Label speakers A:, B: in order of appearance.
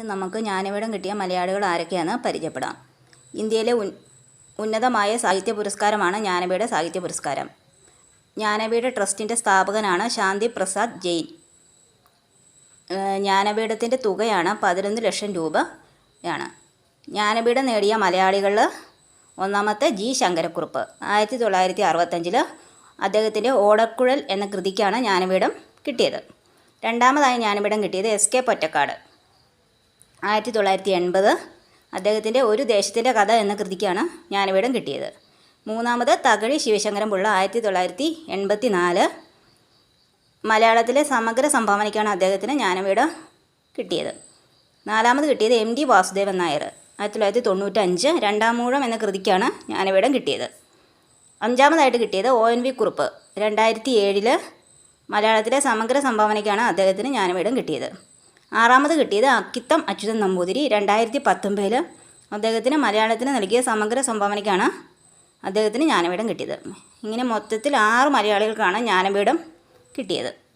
A: ഇനി നമുക്ക് ജ്ഞാനപീഠം കിട്ടിയ മലയാളികൾ ആരൊക്കെയാണ് പരിചയപ്പെടാം. ഇന്ത്യയിലെ ഉന്നതമായ സാഹിത്യ പുരസ്കാരമാണ് ജ്ഞാനപീഠ സാഹിത്യ പുരസ്കാരം. ജ്ഞാനപീഠ ട്രസ്റ്റിന്റെ സ്ഥാപകനാണ് ശാന്തി പ്രസാദ് ജെയിൻ. ജ്ഞാനപീഠത്തിന്റെ തുകയാണ് പതിനൊന്ന് ലക്ഷം രൂപയാണ്. ജ്ഞാനപീഠം നേടിയ മലയാളികളിൽ ഒന്നാമത്തെ ജി ശങ്കരക്കുറുപ്പ്. ആയിരത്തി തൊള്ളായിരത്തി അറുപത്തഞ്ചിൽ അദ്ദേഹത്തിന്റെ ഓടക്കുഴൽ എന്ന കൃതിക്കാണ് ജ്ഞാനപീഠം കിട്ടിയത്. രണ്ടാമതായി ജ്ഞാനപീഠം കിട്ടിയത് എസ് കെ പൊറ്റക്കാട്. ആയിരത്തി തൊള്ളായിരത്തി എൺപത് അദ്ദേഹത്തിന്റെ ഒരു ദേശത്തിന്റെ കഥ എന്ന കൃതിക്കാണ് ജ്ഞാനപീഠം കിട്ടിയത്. മൂന്നാമത് തകഴി ശിവശങ്കരൻ പിള്ള ആയിരത്തി തൊള്ളായിരത്തി എൺപത്തി നാല് മലയാളത്തിലെ സമഗ്ര സംഭാവനയ്ക്കാണ് അദ്ദേഹത്തിന് ജ്ഞാനപീഠം കിട്ടിയത്. നാലാമത് കിട്ടിയത് എം ഡി വാസുദേവൻ നായർ ആയിരത്തി തൊള്ളായിരത്തി തൊണ്ണൂറ്റഞ്ച് രണ്ടാം മൂഴം എന്ന കൃതിക്കാണ് ജ്ഞാനപീഠം കിട്ടിയത്. അഞ്ചാമതായിട്ട് കിട്ടിയത് ഒ എൻ വി കുറുപ്പ് രണ്ടായിരത്തി ഏഴിൽ മലയാളത്തിലെ സമഗ്ര സംഭാവനയ്ക്കാണ് അദ്ദേഹത്തിന് ജ്ഞാനപീഠം കിട്ടിയത്. ആറാമത് കിട്ടിയത് അക്കിത്തം അച്യുതൻ നമ്പൂതിരി. രണ്ടായിരത്തി പത്തൊമ്പതിൽ അദ്ദേഹത്തിന് മലയാളത്തിന് നൽകിയ സമഗ്ര സംഭാവനയ്ക്കാണ് അദ്ദേഹത്തിന് ജ്ഞാനപീഠം കിട്ടിയത്. ഇങ്ങനെ മൊത്തത്തിൽ ആറ് മലയാളികൾക്കാണ് ജ്ഞാനപീഠം കിട്ടിയത്.